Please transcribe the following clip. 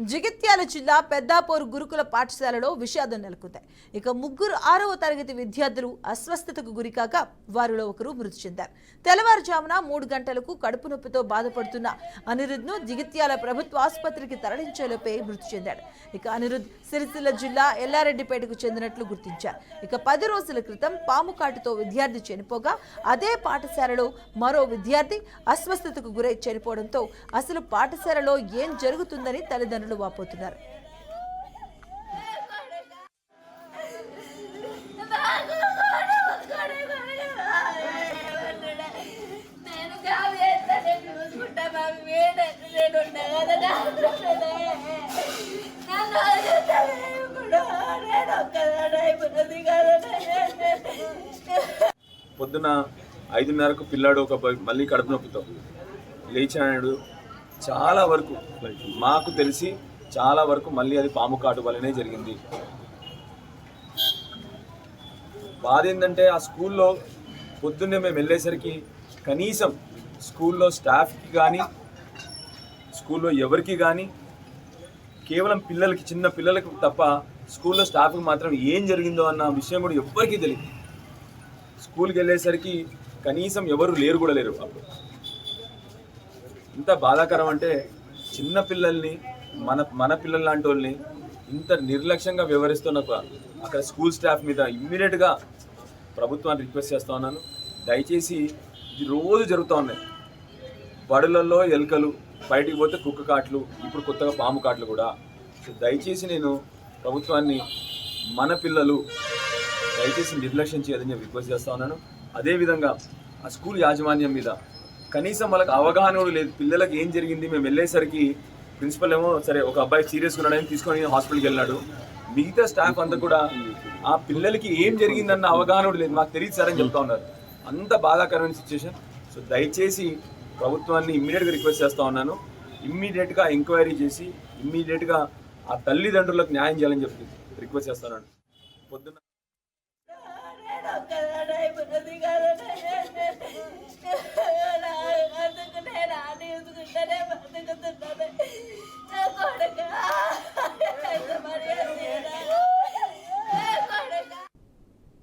జగిత్యాల జిల్లా పెద్దాపూర్ గురుకుల పాఠశాలలో విషాదం నెలకొంది. ఇక ముగ్గురు ఆరవ తరగతి విద్యార్థులు అస్వస్థతకు గురికాక వారిలో ఒకరు మృతి చెందారు. తెల్లవారుజామున మూడు గంటలకు కడుపు నొప్పితో బాధపడుతున్న అనిరుద్ను జగిత్యాల ప్రభుత్వ ఆసుపత్రికి తరలించేలోపే మృతి చెందాడు. ఇక అనిరుద్ సిరిసిల్ల జిల్లా ఎల్లారెడ్డిపేటకు చెందినట్లు గుర్తించారు. ఇక పది రోజుల క్రితం పాము కాటుతో విద్యార్థి చనిపోగా అదే పాఠశాలలో మరో విద్యార్థి అస్వస్థతకు గురై చనిపోవడంతో అసలు పాఠశాలలో ఏం జరుగుతుందని తల్లిదండ్రులు వాపోతున్నారు. పొద్దున ఐదున్నరకు పిల్లాడు ఒక మళ్ళీ కడుపు నొప్పితో లేచాడు చాలా వరకు మాకు తెలిసి చాలా వరకు మళ్ళీ అది పాము కాటు వల్లనే జరిగింది. బాధ ఏంటంటే ఆ స్కూల్లో పొద్దున్నే మేము వెళ్ళేసరికి కనీసం స్కూల్లో స్టాఫ్కి కానీ స్కూల్లో ఎవరికి కానీ కేవలం పిల్లలకి చిన్న పిల్లలకు తప్ప స్కూల్లో స్టాఫ్కి మాత్రం ఏం జరిగిందో అన్న విషయం కూడా ఎవ్వరికీ తెలియదు. స్కూల్కి వెళ్ళేసరికి కనీసం ఎవరు లేరు కూడా లేరు అప్పుడు. ఇంత బాధాకరం అంటే చిన్న పిల్లల్ని మన మన పిల్లల లాంటి వాళ్ళని ఇంత నిర్లక్ష్యంగా వ్యవహరిస్తున్న అక్కడ స్కూల్ స్టాఫ్ మీద ఇమ్మీడియట్గా ప్రభుత్వాన్ని రిక్వెస్ట్ చేస్తా ఉన్నాను. దయచేసి ఇది రోజు జరుగుతూ ఉన్నాయి. బడులలో ఎలుకలు బయటికి పోతే కుక్క కాట్లు ఇప్పుడు కొత్తగా పాము కాట్లు కూడా. సో దయచేసి నేను ప్రభుత్వాన్ని మన పిల్లలు దయచేసి నిర్లక్ష్యం చేయదని నేను రిక్వెస్ట్ చేస్తా ఉన్నాను. అదేవిధంగా ఆ స్కూల్ యాజమాన్యం మీద కనీసం వాళ్ళకి అవగాహన కూడా లేదు. పిల్లలకి ఏం జరిగింది? మేము వెళ్ళేసరికి ప్రిన్సిపల్ ఏమో సరే ఒక అబ్బాయి సీరియస్ ఉన్నాడని తీసుకొని హాస్పిటల్కి వెళ్ళాడు. మిగతా స్టాఫ్ అంతా కూడా ఆ పిల్లలకి ఏం జరిగిందన్న అవగాహన కూడా లేదు. మాకు తెలియదు సార్ అని చెప్తా ఉన్నారు. అంత బాధాకరమైన సిచ్యువేషన్ సో దయచేసి ప్రభుత్వాన్ని ఇమ్మీడియట్గా రిక్వెస్ట్ చేస్తా ఉన్నాను. ఇమ్మీడియట్గా ఎంక్వైరీ చేసి ఇమ్మీడియట్గా ఆ తల్లిదండ్రులకు న్యాయం చేయాలని చెప్పి రిక్వెస్ట్ చేస్తున్నాను పొద్దున్న